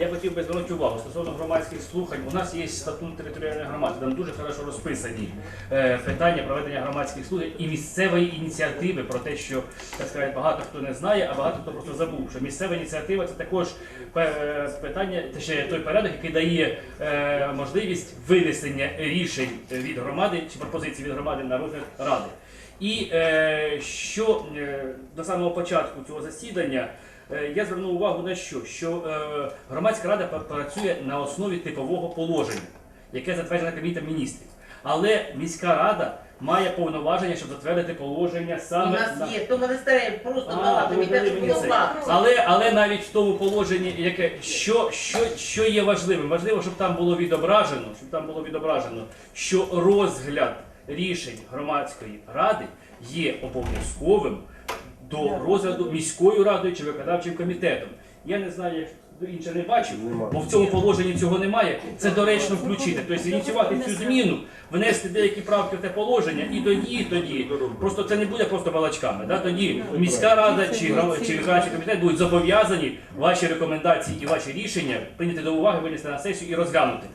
Я хотів би звернути увагу стосовно громадських слухань. У нас є статут територіальної громади, там дуже хорошо розписані е, питання проведення громадських слухань і місцевої ініціативи про те, що так сказати, багато хто не знає, а багато хто просто забув. Що місцева ініціатива це також е, питання, ще той порядок, який дає е, можливість винесення рішень від громади чи пропозицій від громади на розгляд ради. І що до самого початку цього засідання я звернув увагу на що? Що е, громадська рада працює на основі типового положення, яке затверджено Кабінетом міністрів. Але міська рада має повноваження, щоб затвердити положення У саме нас на є, то ми не стараємо, просто А, балакаємо, ви і те, дали що мені було це. Але, але навіть в тому положенні, яке що, що, що є важливим, важливо, щоб там було відображено, щоб там було відображено, що розгляд рішень громадської ради є обов'язковим до розгляду міською радою чи виконавчим комітетом. Я не знаю, як інше не бачив, бо в цьому положенні цього немає. Це доречно включити. Тобто ініціювати цю зміну, внести деякі правки в те положення, і тоді, тоді. Просто це не буде просто балачками. Да? Тоді міська рада чи, чи виконавчий комітет будуть зобов'язані ваші рекомендації і ваші рішення прийняти до уваги, винести на сесію і розглянути.